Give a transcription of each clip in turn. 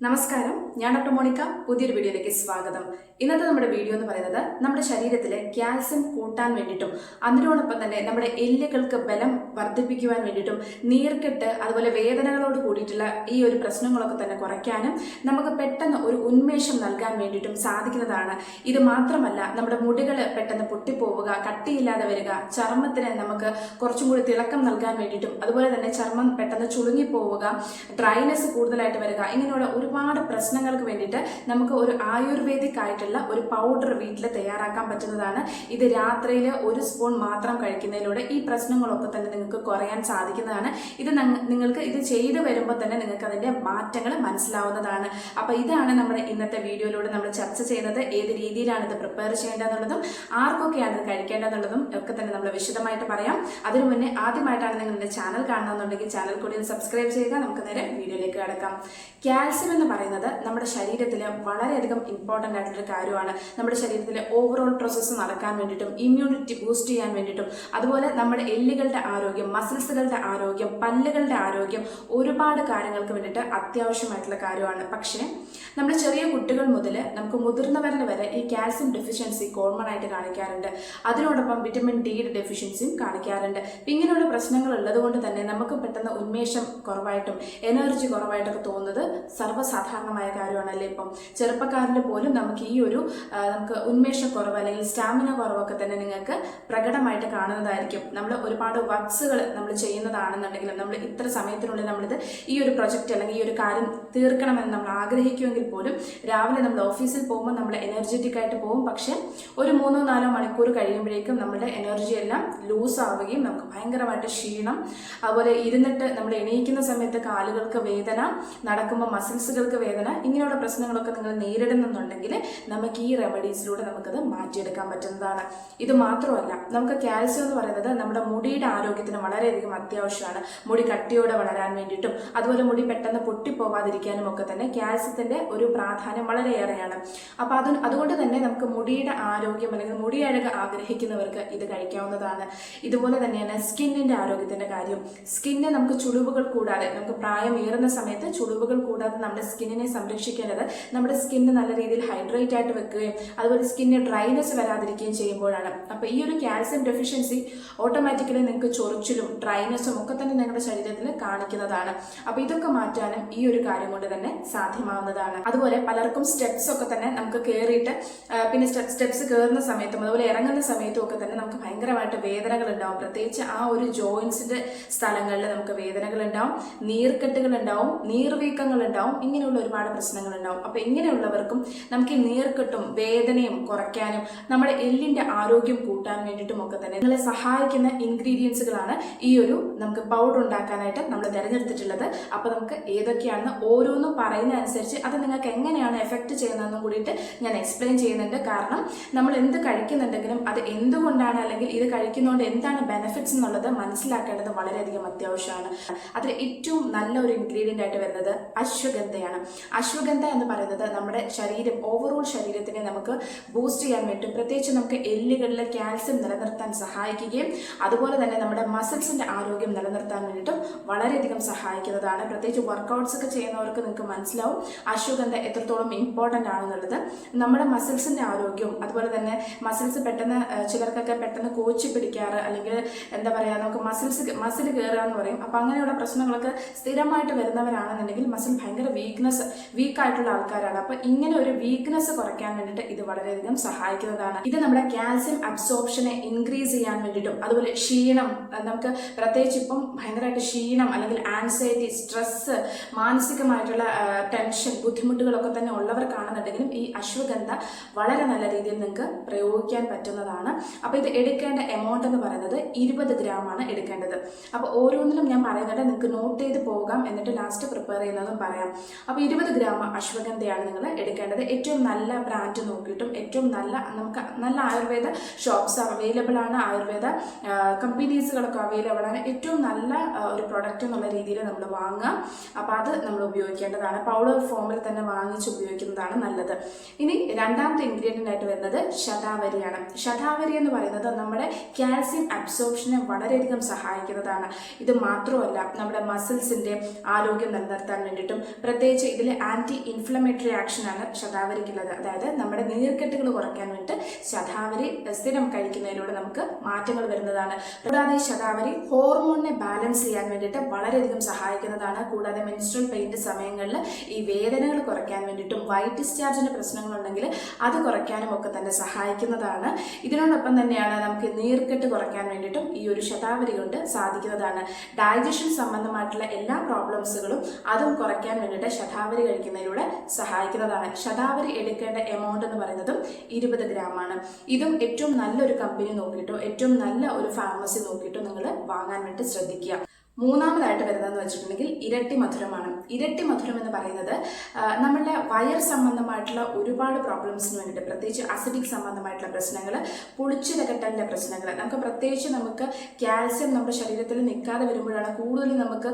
നമസ്കാരം. ഞാൻ doctor Monica. പുതിയൊരു വീഡിയോയിലേക്ക് സ്വാഗതം. ഇന്നത്തെ നമ്മുടെ വീഡിയോ എന്ന് പറയുന്നത് നമ്മുടെ ശരീരത്തിലെ കാൽസ്യം കൂട്ടാൻ വേണ്ടിയിട്ടും അതിനോടൊപ്പം തന്നെ നമ്മുടെ എല്ലുകൾക്ക് ബലം വർദ്ധിപ്പിക്കുവാൻ വേണ്ടിയിട്ടും നീർക്കെട്ട് അതുപോലെ വേദനകളോട് കൂടിയിട്ടുള്ള ഈ ഒരു പ്രശ്നങ്ങളൊക്കെ തന്നെ കുറയ്ക്കാനും നമുക്ക് പെട്ടെന്ന് ഒരു ഉന്മേഷം നൽകാൻ വേണ്ടിയിട്ടും സാധിക്കുന്നതാണ്. ഇത് മാത്രമല്ല നമ്മുടെ മുടികൾ പെട്ടെന്ന് പൊട്ടിപ്പോവുക കട്ടിയില്ലാതെ വരിക ചർമ്മത്തിന് നമുക്ക് കുറച്ചും കൂടി തിളക്കം നൽകാൻ വേണ്ടിയിട്ടും അതുപോലെ തന്നെ ചർമ്മം പെട്ടെന്ന് ചുളുങ്ങിപ്പോവുക ഡ്രൈനെസ് കൂടുതലായിട്ട് വരിക ഇങ്ങനെയുള്ള ഒരുപാട് പ്രശ്നങ്ങൾക്ക് വേണ്ടിയിട്ട് നമുക്ക് ഒരു ആയുർവേദിക് ആയിട്ടുള്ള ഒരു പൗഡർ വീട്ടിൽ തയ്യാറാക്കാൻ പറ്റുന്നതാണ്. ഇത് രാത്രിയിൽ ഒരു സ്പൂൺ മാത്രം കഴിക്കുന്നതിലൂടെ ഈ പ്രശ്നങ്ങളൊക്കെ തന്നെ നിങ്ങൾക്ക് കുറയാൻ സാധിക്കുന്നതാണ്. ഇത് നിങ്ങൾക്ക് ഇത് ചെയ്തു വരുമ്പോൾ തന്നെ നിങ്ങൾക്ക് അതിന്റെ മാറ്റങ്ങൾ മനസ്സിലാവുന്നതാണ്. അപ്പോൾ ഇതാണ് നമ്മുടെ ഇന്നത്തെ വീഡിയോയിലൂടെ നമ്മൾ ചർച്ച ചെയ്യുന്നത്. ഏത് രീതിയിലാണ് ഇത് പ്രിപ്പയർ ചെയ്യേണ്ടതെന്നുള്ളതും ആർക്കൊക്കെയാണ് ഇത് കഴിക്കേണ്ടതെന്നുള്ളതും ഒക്കെ തന്നെ നമ്മൾ വിശദമായിട്ട് പറയാം. അതിനു മുന്നേ ആദ്യമായിട്ടാണ് നിങ്ങൾ എന്റെ ചാനൽ കാണണമെന്നുണ്ടെങ്കിൽ ചാനൽ കൂടി സബ്സ്ക്രൈബ് ചെയ്യുക. നമുക്ക് നേരെ വീഡിയോയിലേക്ക് കടക്കാം. കാൽസ്യം എന്ന് പറയുന്നത് നമ്മുടെ ശരീരത്തിൽ വളരെയധികം ഇമ്പോർട്ടന്റ് ആയിട്ടുള്ള കാര്യമാണ്. നമ്മുടെ ശരീരത്തിലെ ഓവറോൾ പ്രോസസ്സ് നടക്കാൻ വേണ്ടിയിട്ടും ഇമ്മ്യൂണിറ്റി ബൂസ്റ്റ് ചെയ്യാൻ വേണ്ടിയിട്ടും അതുപോലെ നമ്മുടെ എല്ലുകളുടെ ആരോഗ്യം മസിൽസുകളുടെ ആരോഗ്യം പല്ലുകളുടെ ആരോഗ്യം ഒരുപാട് കാര്യങ്ങൾക്ക് വേണ്ടിയിട്ട് അത്യാവശ്യമായിട്ടുള്ള കാര്യമാണ്. പക്ഷേ നമ്മുടെ ചെറിയ കുട്ടികൾ മുതൽ നമുക്ക് മുതിർന്നവരിൽ വരെ ഈ കാൽസ്യം ഡെഫിഷ്യൻസി കോമൺ ആയിട്ട് കാണിക്കാറുണ്ട്. അതിനോടൊപ്പം വിറ്റമിൻ ഡിയുടെ ഡെഫിഷ്യൻസിയും കാണിക്കാറുണ്ട്. ഇങ്ങനെയുള്ള പ്രശ്നങ്ങൾ ഉള്ളത് കൊണ്ട് തന്നെ നമുക്ക് പെട്ടെന്ന് ഉന്മേഷം കുറവായിട്ടും എനർജി കുറവായിട്ടൊക്കെ തോന്നുന്നത് സർവസാധാരണമായ കാര്യമാണല്ലേ? ഇപ്പം ചെറുപ്പക്കാരിൽ പോലും നമുക്ക് ഈ ഒരു നമുക്ക് ഉന്മേഷക്കുറവ് അല്ലെങ്കിൽ സ്റ്റാമിന കുറവൊക്കെ തന്നെ നിങ്ങൾക്ക് പ്രകടമായിട്ട് കാണുന്നതായിരിക്കും. നമ്മൾ ഒരുപാട് വർക്ക്സുകൾ നമ്മൾ ചെയ്യുന്നതാണെന്നുണ്ടെങ്കിലും നമ്മൾ ഇത്ര സമയത്തിനുള്ളിൽ നമ്മളിത് ഈ ഒരു പ്രൊജക്റ്റ് അല്ലെങ്കിൽ ഈ ഒരു കാര്യം തീർക്കണമെന്ന് നമ്മൾ ആഗ്രഹിക്കുമെങ്കിൽ പോലും രാവിലെ നമ്മൾ ഓഫീസിൽ പോകുമ്പോൾ നമ്മൾ എനർജറ്റിക് ആയിട്ട് പോകും. പക്ഷേ ഒരു മൂന്നോ നാലോ മണിക്കൂർ കഴിയുമ്പോഴേക്കും നമ്മുടെ എനർജി എല്ലാം ലൂസ് ആവുകയും നമുക്ക് ഭയങ്കരമായിട്ട് ക്ഷീണം. അതുപോലെ ഇരുന്നിട്ട് നമ്മൾ എണീക്കുന്ന സമയത്ത് കാലുകൾക്ക് വേദന നടക്കുമ്പോൾ മസിൽസുകൾക്ക് വേദന ഇങ്ങനെയുള്ള പ്രശ്നങ്ങളൊക്കെ നിങ്ങൾ നേരിടുന്നുണ്ടെങ്കിൽ നമുക്ക് ഈ റെമഡീസിലൂടെ നമുക്കത് മാറ്റിയെടുക്കാൻ പറ്റുന്നതാണ്. ഇത് മാത്രമല്ല നമുക്ക് കാൽസ്യം എന്ന് പറയുന്നത് നമ്മുടെ മുടിയുടെ ആരോഗ്യത്തിന് വളരെയധികം അത്യാവശ്യമാണ്. മുടി കട്ടിയോടെ വളരാൻ വേണ്ടിയിട്ടും അതുപോലെ മുടി പെട്ടെന്ന് പൊട്ടിപ്പോവാതിരിക്കാനും ഒക്കെ തന്നെ കാൽസ്യത്തിന്റെ ഒരു പ്രാധാന്യം വളരെയേറെയാണ്. അപ്പൊ അത് അതുകൊണ്ട് തന്നെ നമുക്ക് മുടിയുടെ ആരോഗ്യം അല്ലെങ്കിൽ മുടി അഴക് ആഗ്രഹിക്കുന്നവർക്ക് ഇത് കഴിക്കാവുന്നതാണ്. ഇതുപോലെ തന്നെയാണ് സ്കിന്നിന്റെ ആരോഗ്യത്തിന്റെ കാര്യം. സ്കിന്നെ നമുക്ക് ചുളിവുകൾ കൂടാതെ നമുക്ക് പ്രായം ഏറുന്ന സമയത്ത് ചുളിവുകൾ കൂടാതെ നമ്മുടെ സ്കിന്നിനെ സംരക്ഷിക്കേണ്ടത് നമ്മുടെ സ്കിന്ന് നല്ല രീതിയിൽ ഹൈഡ്രേറ്റ് ആയിട്ട് വെക്കുകയും അതുപോലെ സ്കിന്നിന് ഡ്രൈനെസ് വരാതിരിക്കുകയും ചെയ്യുമ്പോഴാണ്. അപ്പോൾ ഈ ഒരു കാൽസ്യം ഡെഫിഷ്യൻസി ഓട്ടോമാറ്റിക്കലി നിങ്ങൾക്ക് ചൊറിച്ചിലും ഡ്രൈനെസ്സും ഒക്കെ തന്നെ നിങ്ങളുടെ ശരീരത്തിൽ കാണിക്കുന്നതാണ്. അപ്പോൾ ഇതൊക്കെ മാറ്റാനും ഈ ഒരു കാര്യം കൊണ്ട് തന്നെ സാധ്യമാവുന്നതാണ്. അതുപോലെ പലർക്കും സ്റ്റെപ്സ് ഒക്കെ തന്നെ നമുക്ക് കയറിയിട്ട് പിന്നെ സ്റ്റെപ്സ് കയറുന്ന സമയത്തും അതുപോലെ ഇറങ്ങുന്ന സമയത്തും ഒക്കെ തന്നെ നമുക്ക് ഭയങ്കരമായിട്ട് വേദനകൾ ഉണ്ടാവും പ്രത്യേകിച്ച് ആ ഒരു ജോയിൻസിന്റെ സ്ഥലങ്ങളിൽ നമുക്ക് വേദനകൾ ഉണ്ടാവും നീർക്കെട്ടുകൾ ഉണ്ടാവും നീർവീക്കങ്ങൾ ഉണ്ടാവും ഇങ്ങനെയുള്ള ഒരുപാട് പ്രശ്നങ്ങൾ ഉണ്ടാവും അപ്പൊ ഇങ്ങനെയുള്ളവർക്കും നമുക്ക് ഈ നീർക്കെട്ടും വേദനയും കുറയ്ക്കാനും നമ്മുടെ എല്ലിന്റെ ആരോഗ്യം കൂട്ടാൻ വേണ്ടിയിട്ടും ഒക്കെ തന്നെ നിങ്ങളെ സഹായിക്കുന്ന ഇൻഗ്രീഡിയൻസുകളാണ് ഈ ഒരു നമുക്ക് പൗഡർ ഉണ്ടാക്കാനായിട്ട് നമ്മൾ തിരഞ്ഞെടുത്തിട്ടുള്ളത്. അപ്പോൾ നമുക്ക് ഏതൊക്കെയാണെന്ന് ഓരോന്നും പറയുന്ന അനുസരിച്ച് അത് നിങ്ങൾക്ക് എങ്ങനെയാണ് എഫക്റ്റ് ചെയ്യുന്നതെന്നും കൂടിയിട്ട് ഞാൻ എക്സ്പ്ലെയിൻ ചെയ്യുന്നുണ്ട്. കാരണം നമ്മൾ എന്ത് കഴിക്കുന്നുണ്ടെങ്കിലും അത് എന്തുകൊണ്ടാണ് അല്ലെങ്കിൽ ഇത് കഴിക്കുന്നതുകൊണ്ട് എന്താണ് ബെനിഫിറ്റ്സ് എന്നുള്ളത് മനസ്സിലാക്കേണ്ടത് വളരെയധികം അത്യാവശ്യമാണ്. അതിൽ ഏറ്റവും നല്ല ഒരു ഇൻഗ്രീഡിയന്റ് ആയിട്ട് വരുന്നത് അശ്വഗന്ധയാണ്. അശ്വഗന്ധ എന്ന് പറയുന്നത് നമ്മുടെ ശരീരം ഓവറോൾ ശരീരത്തിനെ നമുക്ക് ബൂസ്റ്റ് ചെയ്യാൻ വേണ്ടി പ്രത്യേകിച്ച് നമുക്ക് എല്ലുകളിലെ കാൽസ്യം നിലനിർത്താൻ സഹായിക്കുകയും അതുപോലെ തന്നെ നമ്മുടെ മസിൽസിന്റെ ആരോഗ്യം നിലനിർത്താൻ വേണ്ടിയിട്ടും വളരെയധികം സഹായിക്കുന്നതാണ്. പ്രത്യേകിച്ച് വർക്കൗട്ട്സ് ഒക്കെ ചെയ്യുന്നവർക്ക് നിങ്ങൾക്ക് മനസ്സിലാവും അശ്വഗന്ധ എത്രത്തോളം ഇമ്പോർട്ടന്റ് ആണെന്നുള്ളത്. നമ്മുടെ മസിൽസിന്റെ ആരോഗ്യവും അതുപോലെ തന്നെ മസിൽസ് പെട്ടെന്ന് ചിലർക്കൊക്കെ പെട്ടെന്ന് കോച്ചി പിടിക്കാറ് അല്ലെങ്കിൽ എന്താ പറയുക നമുക്ക് മസിൽസ് മസിൽ കയറുക എന്ന് പറയും. അപ്പം അങ്ങനെയുള്ള പ്രശ്നങ്ങളൊക്കെ സ്ഥിരമായിട്ട് വരുന്നവരാണെന്നുണ്ടെങ്കിൽ മസിൽ ഭയങ്കര വീക്ക്നെസ് വീക്കായിട്ടുള്ള ആൾക്കാരാണ്. അപ്പോൾ ഇങ്ങനെ ഒരു വീക്ക്നെസ് കുറയ്ക്കാൻ വേണ്ടിയിട്ട് ഇത് വളരെയധികം സഹായിക്കുന്നതാണ്. ഇത് നമ്മുടെ കാൽസ്യം അബ്സോർപ്ഷനെ ഇൻക്രീസ് ചെയ്യാൻ വേണ്ടിയിട്ടും അതുപോലെ ക്ഷീണം നമുക്ക് പ്രത്യേകിച്ച് ഇപ്പം ഭയങ്കരമായിട്ട് ക്ഷീണം അല്ലെങ്കിൽ ആൻസൈറ്റി സ്ട്രെസ് മാനസികമായിട്ടുള്ള ടെൻഷൻ ബുദ്ധിമുട്ടുകളൊക്കെ തന്നെ ഉള്ളവർക്കാണെന്നുണ്ടെങ്കിലും ഈ അശ്വഗന്ധ വളരെ നല്ല രീതിയിൽ നിങ്ങൾക്ക് പ്രയോഗിക്കാൻ പറ്റുന്നതാണ്. അപ്പോൾ ഇത് എടുക്കേണ്ട എമൗണ്ട് എന്ന് പറയുന്നത് ഇരുപത് ആണ് എടുക്കേണ്ടത്. അപ്പോൾ ഓരോന്നിലും ഞാൻ പറയുന്നുണ്ട് നിങ്ങൾക്ക് നോട്ട് ചെയ്ത് പോകാം എന്നിട്ട് ലാസ്റ്റ് പ്രിപ്പയർ ചെയ്യുന്നതും പറയാം. അപ്പോൾ ഇരുപത് ഗ്രാം അശ്വഗന്ധയാണ് നിങ്ങൾ എടുക്കേണ്ടത്. ഏറ്റവും നല്ല ബ്രാൻഡ് നോക്കിയിട്ടും ഏറ്റവും നല്ല നമുക്ക് നല്ല ആയുർവേദ ഷോപ്സ് അവൈലബിൾ ആണ്. ആയുർവേദ കമ്പനീസുകളൊക്കെ അവൈലബിൾ ആണ്. ഏറ്റവും നല്ല ഒരു പ്രൊഡക്റ്റ് എന്നുള്ള രീതിയിൽ നമ്മൾ വാങ്ങുക. അപ്പോൾ അത് നമ്മൾ ഉപയോഗിക്കേണ്ടതാണ്. പൗഡർ ഫോമിൽ തന്നെ വാങ്ങിച്ച് ഉപയോഗിക്കുന്നതാണ് നല്ലത്. ഇനി രണ്ടാമത്തെ ഇൻഗ്രീഡിയന്റ് ആയിട്ട് വരുന്നത് ശതാവരിയാണ്. ശതാവരി എന്ന് പറയുന്നത് നമ്മുടെ കാൽസ്യം അബ്സോർപ്ഷനെ വളരെയധികം സഹായിക്കുന്നതാണ്. ഇത് മാത്രമല്ല നമ്മുടെ മസിൽസിന്റെ ആരോഗ്യം നിലനിർത്താൻ വേണ്ടിയിട്ടും പ്രത്യേകിച്ച് പ്രത്യേകിച്ച് ഇതിൽ ആന്റി ഇൻഫ്ലമേറ്ററി ആക്ഷൻ ആണ് ശതാവരിക്കുള്ളത് അതായത് നമ്മുടെ നീർക്കെട്ടുകൾ കുറയ്ക്കാൻ വേണ്ടി ശതാവരി സ്ഥിരം കഴിക്കുന്നതിലൂടെ നമുക്ക് മാറ്റങ്ങൾ വരുന്നതാണ്. കൂടാതെ ഈ ശതാവരി ഹോർമോണിനെ ബാലൻസ് ചെയ്യാൻ വേണ്ടിയിട്ട് വളരെയധികം സഹായിക്കുന്നതാണ്. കൂടാതെ മെൻസ്ട്രൽ പെയിന്റ് സമയങ്ങളിൽ ഈ വേദനകൾ കുറയ്ക്കാൻ വേണ്ടിയിട്ടും വൈറ്റ് ഡിസ്ചാർജിന്റെ പ്രശ്നങ്ങളുണ്ടെങ്കിൽ അത് കുറയ്ക്കാനും ഒക്കെ തന്നെ സഹായിക്കുന്നതാണ്. ഇതിനോടൊപ്പം തന്നെയാണ് നമുക്ക് നീർക്കെട്ട് കുറയ്ക്കാൻ വേണ്ടിയിട്ടും ഈ ഒരു ശതാവരി കൊണ്ട് സാധിക്കുന്നതാണ്. ഡൈജഷൻ സംബന്ധമായിട്ടുള്ള എല്ലാ പ്രോബ്ലംസുകളും അതും കുറയ്ക്കാൻ വേണ്ടിയിട്ട് ശതാവരി കഴിക്കുന്നതിലൂടെ സഹായിക്കുന്നതാണ്. ശതാവരി എടുക്കേണ്ട എമൗണ്ട് എന്ന് പറയുന്നതും ഇരുപത് ഗ്രാമാണ് ഇതും ഏറ്റവും നല്ലൊരു കമ്പനി നോക്കിയിട്ടോ ഏറ്റവും നല്ല ഒരു ഫാർമസി നോക്കിയിട്ടോ നിങ്ങൾ വാങ്ങാൻ വേണ്ടി ശ്രദ്ധിക്കുക. മൂന്നാമതായിട്ട് വരുന്നതെന്ന് വെച്ചിട്ടുണ്ടെങ്കിൽ ഇരട്ടി മധുരമാണ്. ഇരട്ടി മധുരം എന്ന് പറയുന്നത് നമ്മളുടെ വയർ സംബന്ധമായിട്ടുള്ള ഒരുപാട് പ്രോബ്ലംസിന് വേണ്ടിയിട്ട് പ്രത്യേകിച്ച് അസിഡിക് സംബന്ധമായിട്ടുള്ള പ്രശ്നങ്ങൾ പൊളിച്ചിലകട്ടലിന്റെ പ്രശ്നങ്ങൾ. നമുക്ക് പ്രത്യേകിച്ച് നമുക്ക് കാൽസ്യം നമ്മുടെ ശരീരത്തിൽ നിൽക്കാതെ വരുമ്പോഴാണ് കൂടുതൽ നമുക്ക്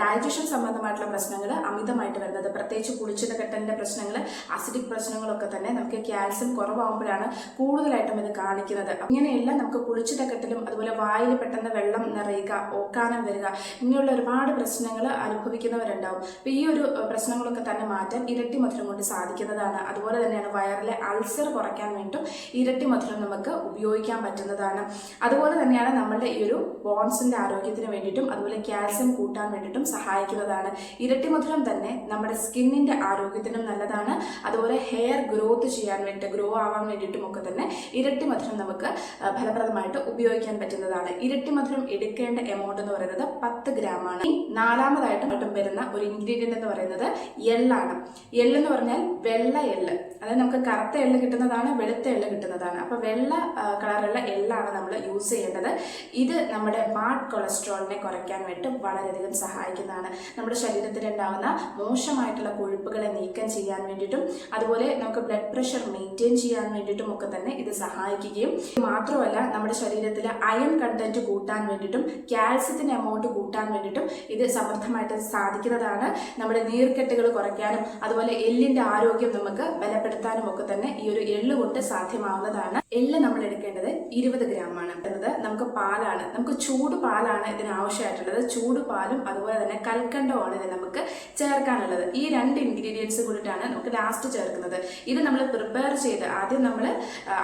ഡയജഷൻ സംബന്ധമായിട്ടുള്ള പ്രശ്നങ്ങൾ അമിതമായിട്ട് വരുന്നത്. പ്രത്യേകിച്ച് പൊളിച്ചിലകട്ടലിന്റെ പ്രശ്നങ്ങൾ അസിഡിക് പ്രശ്നങ്ങളൊക്കെ തന്നെ നമുക്ക് കാൽസ്യം കുറവാകുമ്പോഴാണ് കൂടുതലായിട്ടും ഇത് കാണിക്കുന്നത്. ഇങ്ങനെയെല്ലാം നമുക്ക് പുളിച്ചിലകട്ടലും അതുപോലെ വായിൽ പെട്ടെന്ന് വെള്ളം നിറയുക ഓക്കാനം വരിക ഇങ്ങനെയുള്ള ഒരുപാട് പ്രശ്നങ്ങൾ അനുഭവിക്കുന്നവരുണ്ടാവും. അപ്പോൾ ഈ ഒരു പ്രശ്നങ്ങളൊക്കെ തന്നെ മാറ്റാൻ ഇരട്ടി മധുരം കൊണ്ട് സാധിക്കുന്നതാണ്. അതുപോലെ തന്നെയാണ് വയറിലെ അൾസർ കുറയ്ക്കാൻ വേണ്ടിയും ഇരട്ടി മധുരം നമുക്ക് ഉപയോഗിക്കാൻ പറ്റുന്നതാണ്. അതുപോലെ തന്നെയാണ് നമ്മളുടെ ഈ ഒരു ബോൺസിന്റെ ആരോഗ്യത്തിന് വേണ്ടിയിട്ടും അതുപോലെ കാൽസ്യം കൂട്ടാൻ വേണ്ടിയിട്ടും സഹായിക്കുന്നതാണ്. ഇരട്ടി മധുരം തന്നെ നമ്മുടെ സ്കിന്നിന്റെ ആരോഗ്യത്തിനും നല്ലതാണ്. അതുപോലെ ഹെയർ ഗ്രോത്ത് ചെയ്യാൻ വേണ്ടിയിട്ട് ഗ്രോ ആവാൻ വേണ്ടിയിട്ടും ഒക്കെ തന്നെ ഇരട്ടി മധുരം നമുക്ക് ഫലപ്രദമായിട്ട് ഉപയോഗിക്കാൻ പറ്റുന്നതാണ്. ഇരട്ടി മധുരം എടുക്കേണ്ട എമൗണ്ട് എന്ന് പറയുന്നത് പത്ത് ഗ്രാം ആണ് നാലാമതായിട്ട് വരുന്ന ഒരു ഇൻഗ്രീഡിയന്റ് എന്ന് പറയുന്നത് എള്ളാണ് എള്ളെന്ന് പറഞ്ഞാൽ വെള്ള എള്ള് അതായത് നമുക്ക് കറുത്ത എള്ള് കിട്ടുന്നതാണ് വെളുത്ത എള്ള് കിട്ടുന്നതാണ്. അപ്പോൾ വെള്ള കളറുള്ള എള്ളാണ് നമ്മൾ യൂസ് ചെയ്യേണ്ടത്. ഇത് നമ്മുടെ ബാഡ് കൊളസ്ട്രോളിനെ കുറയ്ക്കാൻ വേണ്ടി വളരെയധികം സഹായിക്കുന്നതാണ്. നമ്മുടെ ശരീരത്തിൽ ഉണ്ടാകുന്ന മോശമായിട്ടുള്ള കൊഴുപ്പുകളെ നീക്കം ചെയ്യാൻ വേണ്ടിയിട്ടും അതുപോലെ നമുക്ക് ബ്ലഡ് പ്രഷർ മെയിന്റെയിൻ ചെയ്യാൻ വേണ്ടിയിട്ടും ഒക്കെ തന്നെ ഇത് സഹായിക്കുകയും മാത്രമല്ല നമ്മുടെ ശരീരത്തിൽ അയൺ കണ്ടന്റ് കൂട്ടാൻ വേണ്ടിയിട്ടും കാൽസ്യത്തിന്റെ എമൗണ്ട് കൂട്ടാൻ വേണ്ടിയിട്ടും ഇത് സമർത്ഥമായിട്ട് സാധിക്കുന്നതാണ്. നമ്മുടെ നീർക്കെട്ടുകൾ കുറയ്ക്കാനും അതുപോലെ എല്ലിന്റെ ആരോഗ്യം നമുക്ക് ബലപ്പെടുത്താനും ഒക്കെ തന്നെ ഈ ഒരു എള്ള് കൊണ്ട് സാധ്യമാവുന്നതാണ്. എള്ള് നമ്മൾ എടുക്കേണ്ടത് ഇരുപത് ഗ്രാം എന്നത് നമുക്ക് പാലാണ്. നമുക്ക് ചൂട് പാലാണ് ഇതിന് ആവശ്യമായിട്ടുള്ളത്. ചൂട് പാലും അതുപോലെ തന്നെ കൽക്കണ്ടവുമാണ് ഇതിന് നമുക്ക് ചേർക്കാനുള്ളത്. ഈ രണ്ട് ഇൻഗ്രീഡിയൻസ് കൂടിയിട്ടാണ് നമുക്ക് ലാസ്റ്റ് ചേർക്കുന്നത്. ഇത് നമ്മൾ പ്രിപ്പയർ ചെയ്ത് ആദ്യം നമ്മൾ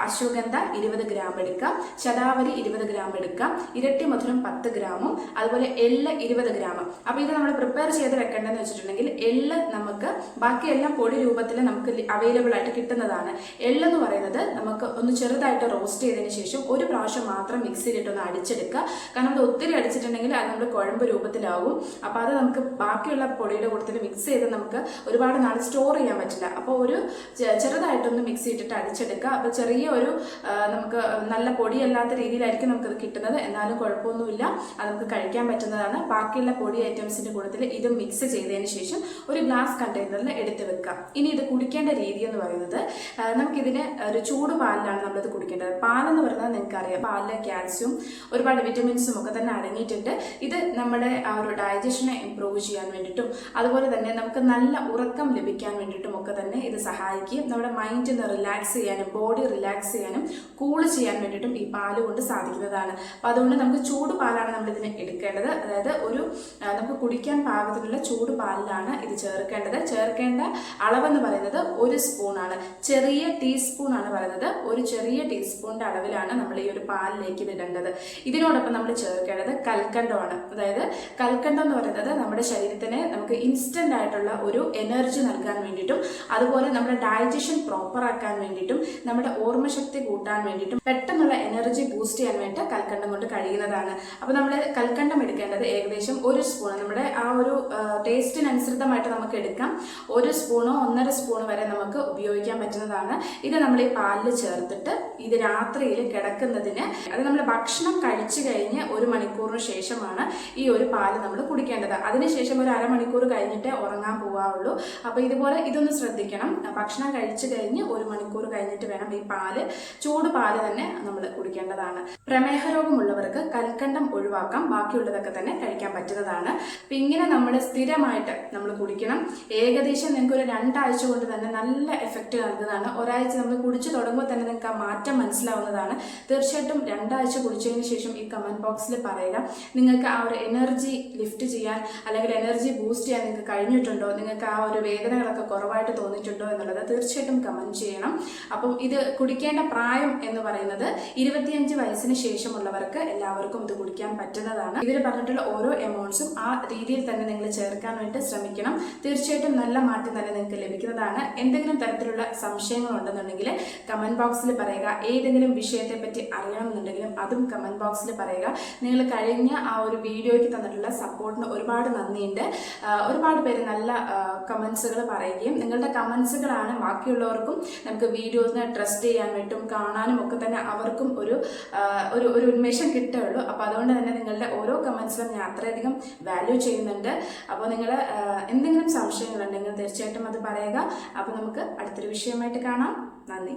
അശ്വഗന്ധ ഇരുപത് ഗ്രാം എടുക്കാം. ശതാവരി ഇരുപത് ഗ്രാം എടുക്കാം. ഇരട്ടി മധുരം പത്ത് ഗ്രാമും. അതുപോലെ എള്ള് ഇരുപത് ഗ്രാം. അപ്പോൾ ഇത് നമ്മൾ പ്രിപ്പയർ ചെയ്ത് വെക്കേണ്ടതെന്ന് വെച്ചിട്ടുണ്ടെങ്കിൽ എള്ള് നമുക്ക് ബാക്കിയെല്ലാം പൊടി രൂപത്തിൽ നമുക്ക് അവൈലബിൾ ആയിട്ട് കിട്ടുന്നതാണ്. എള്ളെന്ന് പറയുന്നത് നമുക്ക് ഒന്ന് ചെറുതായിട്ട് റോസ്റ്റ് ചെയ്തതിന് ശേഷം ഒരു പ്രാവശ്യം മാത്രം മിക്സിയിലിട്ടൊന്ന് അടിച്ചെടുക്കുക. കാരണം അത് ഒത്തിരി അടിച്ചിട്ടുണ്ടെങ്കിൽ അത് നമ്മൾ കുഴമ്പ് രൂപത്തിലാവും അപ്പോൾ അത് നമുക്ക് ബാക്കിയുള്ള പൊടിയുടെ കൂട്ടത്തിൽ മിക്സ് ചെയ്ത് നമുക്ക് ഒരുപാട് നാൾ സ്റ്റോർ ചെയ്യാൻ പറ്റില്ല. അപ്പോൾ ഒരു ചെറുതായിട്ടൊന്ന് മിക്സി ഇട്ടിട്ട് അടിച്ചെടുക്കുക. അപ്പോൾ ചെറിയ ഒരു നമുക്ക് നല്ല പൊടിയല്ലാത്ത രീതിയിലായിരിക്കും നമുക്കത് കിട്ടുന്നത്. എന്നാലും കുഴപ്പമൊന്നുമില്ല. അത് നമുക്ക് കഴിക്കാൻ പറ്റുന്നതാണ്. ബാക്കിയുള്ള പൊടി ഐറ്റംസിന്റെ കൂട്ടത്തിൽ ഇത് മിക്സ് ചെയ്തതിന് ശേഷം ഒരു ഗ്ലാസ് കണ്ടെയ്നറിൽ എടുത്ത് വെക്കുക. ഇനി ഇത് കുടിക്കേണ്ട രീതി എന്ന് പറയുന്നത് നമുക്കിതിന് ഒരു ചൂട് പാലിലാണ് നമ്മളിത് കുടിക്കേണ്ടത്. പാലെന്ന് പറയുന്നത് നിങ്ങൾക്കറിയാം പാലിൽ കാൽസ്യം ഒരുപാട് വിറ്റമിൻസും ഒക്കെ തന്നെ അടങ്ങിയിട്ടുണ്ട്. ഇത് നമ്മുടെ ആ ഒരു ഡൈജഷനെ ഇമ്പ്രൂവ് ചെയ്യാൻ വേണ്ടിയിട്ടും അതുപോലെ തന്നെ നമുക്ക് നല്ല ഉറക്കം ലഭിക്കാൻ വേണ്ടിയിട്ടും ഒക്കെ തന്നെ ഇത് സഹായിക്കുകയും നമ്മുടെ മൈൻഡിന് റിലാക്സ് ചെയ്യാനും ബോഡി റിലാക്സ് ചെയ്യാനും കൂൾ ചെയ്യാൻ വേണ്ടിയിട്ടും ഈ പാൽ കൊണ്ട് സാധിക്കുന്നതാണ്. അപ്പോൾ അതുകൊണ്ട് നമുക്ക് ചൂട് പാലാണ് നമ്മൾ ഇതിന് എടുക്കേണ്ടത്. അതായത് ഒരു നമുക്ക് കുടിക്കാൻ പാകത്തിനുള്ള ചൂട് പാലിലാണ് ഇത് ചേർക്കേണ്ടത്. ചേർക്കേണ്ട അളവെന്ന് പറയുന്നത് ഒരു സ്പൂണാണ്. ചെറിയ ടീസ്പൂൺ ആണ് പറയുന്നത്. ഒരു ചെറിയ ടീസ്പൂണിന്റെ അളവിലാണ് നമ്മൾ ഈ ഒരു പാലിലേക്ക് ഇത് ഇടേണ്ടത്. ഇതിനോടൊപ്പം നമ്മൾ ചേർക്കേണ്ടത് കൽക്കണ്ടമാണ്. അതായത് കൽക്കണ്ടം എന്ന് പറയുന്നത് നമ്മുടെ ശരീരത്തിന് നമുക്ക് ഇൻസ്റ്റന്റ് ആയിട്ടുള്ള ഒരു എനർജി നൽകാൻ വേണ്ടിയിട്ടും അതുപോലെ നമ്മുടെ ഡയജഷൻ പ്രോപ്പർ ആക്കാൻ വേണ്ടിയിട്ടും നമ്മുടെ ഓർമ്മശക്തി കൂട്ടാൻ വേണ്ടിയിട്ടും പെട്ടെന്നുള്ള എനർജി ബൂസ്റ്റ് ചെയ്യാൻ വേണ്ടി കൽക്കണ്ടം കൊണ്ട് കഴിയുന്നതാണ്. അപ്പോൾ നമ്മൾ കൽക്കണ്ടം എടുക്കേണ്ടത് ഏകദേശം ഒരു സ്പൂൺ നമ്മുടെ ആ ഒരു ടേസ്റ്റിനനുസൃതമായിട്ട് നമുക്ക് എടുക്കാം ഒരു സ്പൂണോ ഒന്നര സ്പൂൺ വരെ നമുക്ക് ഉപയോഗിക്കാൻ പറ്റുന്നതാണ്. ഇത് നമ്മൾ ഈ പാലിൽ ചേർത്തിട്ട് ഇത് രാത്രിയിൽ കിടക്കുന്നതിന് അത് നമ്മൾ ഭക്ഷണം കഴിച്ചു കഴിഞ്ഞ് ഒരു മണിക്കൂറിന് ശേഷമാണ് ഈ ഒരു പാൽ നമ്മൾ കുടിക്കേണ്ടത്. അതിനുശേഷം ഒരു അരമണിക്കൂർ കഴിഞ്ഞിട്ട് ഉറങ്ങാൻ പോവാവുള്ളൂ. അപ്പോൾ ഇതുപോലെ ഇതൊന്ന് ശ്രദ്ധിക്കണം. ഭക്ഷണം കഴിച്ചു കഴിഞ്ഞ് ഒരു മണിക്കൂർ കഴിഞ്ഞിട്ട് വേണം ഈ പാൽ ചൂട് പാൽ തന്നെ നമ്മൾ കുടിക്കേണ്ടതാണ്. പ്രമേഹ രോഗമുള്ളവർക്ക് കൽക്കണ്ടം ഒഴിവാക്കാം. ബാക്കിയുള്ളതൊക്കെ തന്നെ കഴിക്കാൻ പറ്റുന്നതാണ്. ഇങ്ങനെ നമ്മൾ സ്ഥിരമായി സ്ഥിരമായിട്ട് നമ്മൾ കുടിക്കണം. ഏകദേശം നിങ്ങൾക്ക് ഒരു രണ്ടാഴ്ച കൊണ്ട് തന്നെ നല്ല എഫക്റ്റ് നൽകുന്നതാണ്. ഒരാഴ്ച നമ്മൾ കുടിച്ചു തുടങ്ങുമ്പോൾ തന്നെ നിങ്ങൾക്ക് ആ മാറ്റം മനസ്സിലാവുന്നതാണ്. തീർച്ചയായിട്ടും രണ്ടാഴ്ച കുടിച്ചതിന് ശേഷം ഈ കമന്റ് ബോക്സിൽ പറയുക. നിങ്ങൾക്ക് ആ ഒരു എനർജി ലിഫ്റ്റ് ചെയ്യാൻ അല്ലെങ്കിൽ എനർജി ബൂസ്റ്റ് ചെയ്യാൻ നിങ്ങൾക്ക് കഴിഞ്ഞിട്ടുണ്ടോ? നിങ്ങൾക്ക് ആ ഒരു വേദനകളൊക്കെ കുറവായിട്ട് തോന്നിയിട്ടുണ്ടോ എന്നുള്ളത് തീർച്ചയായിട്ടും കമന്റ് ചെയ്യണം. അപ്പം ഇത് കുടിക്കേണ്ട പ്രായം എന്ന് പറയുന്നത് ഇരുപത്തിയഞ്ച് വയസ്സിന് ശേഷമുള്ളവർക്ക് എല്ലാവർക്കും ഇത് കുടിക്കാൻ പറ്റുന്നതാണ്. ഇവർ പറഞ്ഞിട്ടുള്ള ഓരോ എമൗണ്ട്സും ആ രീതിയിൽ തന്നെ നിങ്ങൾ ചേർക്കാൻ വേണ്ടി ശ്രമിക്കണം. തീർച്ചയായിട്ടും നല്ല മാറ്റം തന്നെ നിങ്ങൾക്ക് ലഭിക്കുന്നതാണ്. എന്തെങ്കിലും തരത്തിലുള്ള സംശയങ്ങൾ ഉണ്ടെന്നുണ്ടെങ്കിൽ കമന്റ് ബോക്സിൽ പറയുക. ഏതെങ്കിലും വിഷയത്തെ പറ്റി അറിയണമെന്നുണ്ടെങ്കിലും അതും കമന്റ് ബോക്സിൽ പറയുക. നിങ്ങൾ കഴിഞ്ഞ ആ ഒരു വീഡിയോയ്ക്ക് തന്നിട്ടുള്ള സപ്പോർട്ടിന് ഒരുപാട് നന്ദിയുണ്ട്. ഒരുപാട് പേര് നല്ല കമൻസുകൾ പറയുകയും നിങ്ങളുടെ കമൻസുകളാണ് ബാക്കിയുള്ളവർക്കും നമുക്ക് വീഡിയോസിനെ ട്രസ്റ്റ് ചെയ്യാൻ പറ്റും കാണാനും ഒക്കെ തന്നെ അവർക്കും ഒരു ഒരു ഒരു ഉന്മേഷം കിട്ടുകയുള്ളൂ. അപ്പോൾ അതുകൊണ്ട് തന്നെ നിങ്ങളുടെ ഓരോ കമൻസിലും ഞാൻ അത്രയധികം വാല്യൂ ചെയ്യുന്നുണ്ട്. അപ്പോൾ എന്തെങ്കിലും സംശയങ്ങളുണ്ടെങ്കിൽ തീർച്ചയായിട്ടും അത് പറയുക. അപ്പോൾ നമുക്ക് അടുത്തൊരു വിഷയമായിട്ട് കാണാം. നന്ദി.